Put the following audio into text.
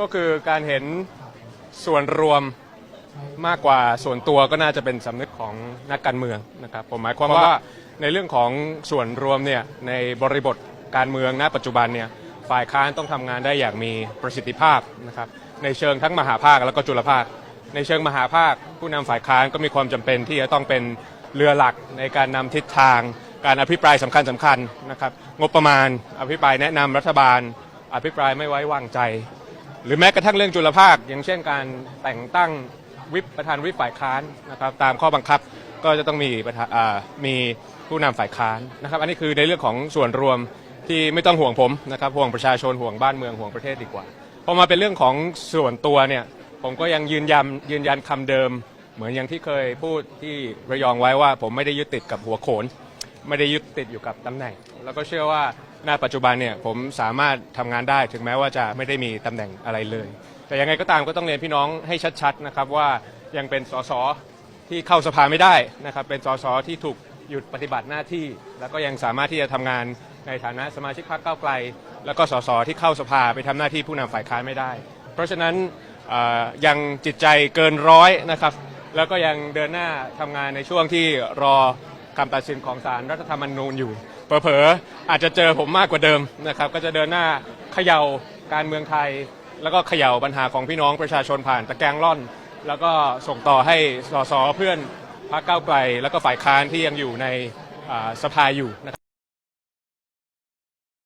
ก็คือการเห็นส่วนรวมมากกว่าส่วนตัวก็น่าจะเป็นสำนึกของนักการเมืองนะครับผมหมายความว่าในเรื่องของส่วนรวมเนี่ยในบริบทการเมืองณปัจจุบันเนี่ยฝ่ายค้านต้องทำงานได้อย่างมีประสิทธิภาพนะครับในเชิงทั้งมหาภาคแล้วก็จุลภาค ในเชิงมหาภาค ผู้นำฝ่ายค้านก็มีความจำเป็นที่จะต้องเป็นเรือหลักในการนำทิศทาง การอภิปรายสำคัญสำคัญนะครับงบประมาณอภิปรายแนะนำรัฐบาล อภิปรายไม่ไว้วางใจ หรือแม้กระทั่งเรื่องจุลภาค อย่างเช่นการแต่งตั้งวิปประธานวิปฝ่ายค้านนะครับตามข้อบังคับก็จะต้องมีประธานมีผู้นำฝ่ายค้านนะครับ อันนี้คือในเรื่องของส่วนรวมที่ไม่ต้องห่วงผมนะครับห่วงประชาชนห่วงบ้านเมืองห่วงประเทศดีกว่าพอมาเป็นเรื่องของส่วนตัวเนี่ยผมก็ยังยืนยันยืนยันคำเดิม เหมือนอย่างที่เคยพูดที่ระยองไว้ว่า ผมไม่ได้ยึดติดกับหัวโขน ไม่ได้ยึดติดอยู่กับตำแหน่ง แล้วก็เชื่อว่าณปัจจุบันเนี่ยผมสามารถทำงานได้ถึงแม้ว่าจะไม่ได้มีตำแหน่งอะไรเลย แต่ยังไงก็ตามก็ต้องเรียนพี่น้องให้ชัดๆนะครับว่ายังเป็นสสที่เข้าสภาไม่ได้นะครับเป็นสสที่ถูกหยุดปฏิบัติหน้าที่ แล้วก็ยังสามารถที่จะทำงานในฐานะสมาชิกพรรคก้าวไกล แล้วก็สสที่เข้าสภาไปทำหน้าที่ผู้นำฝ่ายค้านไม่ได้ เพราะฉะนั้นเอ่อยังจิตใจเกินร้อยนะครับ แล้วก็ยังเดินหน้าทำงานในช่วงที่รอ คำตัดสินของศาลรัฐธรรมนูญอยู่เผลอๆอาจจะเจอผมมากกว่าเดิมนะครับก็จะเดินหน้าเขย่าการเมืองไทย แล้วก็เขย่าปัญหาของพี่น้องประชาชนผ่านตะแกรงล่อน แล้วก็ส่งต่อให้สสเพื่อนพรรคก้าวไกลแล้วก็ฝ่ายค้านที่ยังอยู่ในสภาอยู่นะครับ